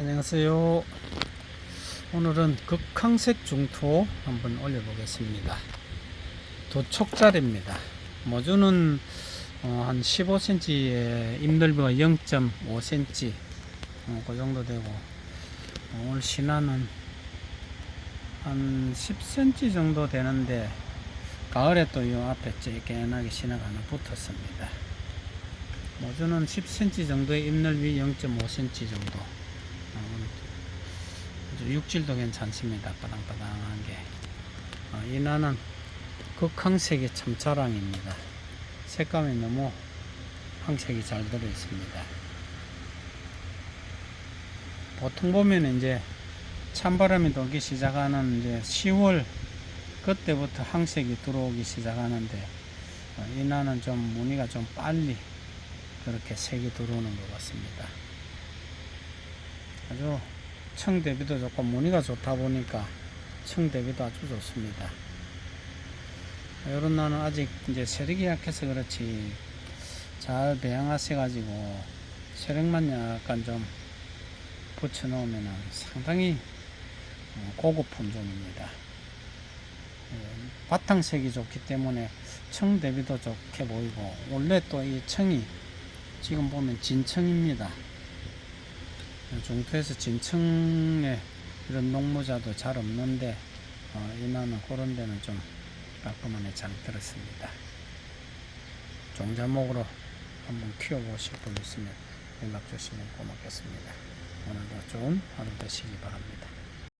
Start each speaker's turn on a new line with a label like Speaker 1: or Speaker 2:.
Speaker 1: 안녕하세요. 오늘은 극항색 중토 한번 올려보겠습니다. 도촉자리입니다. 모주는 어, 한 15cm에 잎 넓이가 0.5cm 어, 그 정도 되고 어, 오늘 신화는 한 10cm 정도 되는데 가을에 또 이 앞에 쬐끈하게 신화가 하나 붙었습니다. 모주는 10cm 정도의 잎 넓이 0.5cm 정도 육질도 괜찮습니다. 바당바당한 게. 어, 이 나는 극항색의 참자랑입니다. 색감이 너무 항색이 잘 들어 있습니다. 보통 보면 이제 찬바람이 돌기 시작하는 이제 10월 그때부터 항색이 들어오기 시작하는데 어, 이 나는 좀 무늬가 좀 빨리 그렇게 색이 들어오는 것 같습니다. 아주 청 대비도 좋고 무늬가 좋다 보니까 청 대비도 아주 좋습니다. 이런 나는 아직 이제 세력이 약해서 그렇지 잘 배양하셔 가지고 세력만 약간 좀 붙여 놓으면 상당히 어, 고급 품종입니다. 예, 바탕색이 좋기 때문에 청 대비도 좋게 보이고 원래 또 이 청이 지금 보면 진청입니다. 중투에서 진청에 이런 농모자도 잘 없는데 어, 이나는 그런 데는 좀 깔끔하게 잘 들었습니다. 종자목으로 한번 키워보실 분 있으면 연락 주시면 고맙겠습니다. 오늘도 좋은 하루 되시기 바랍니다.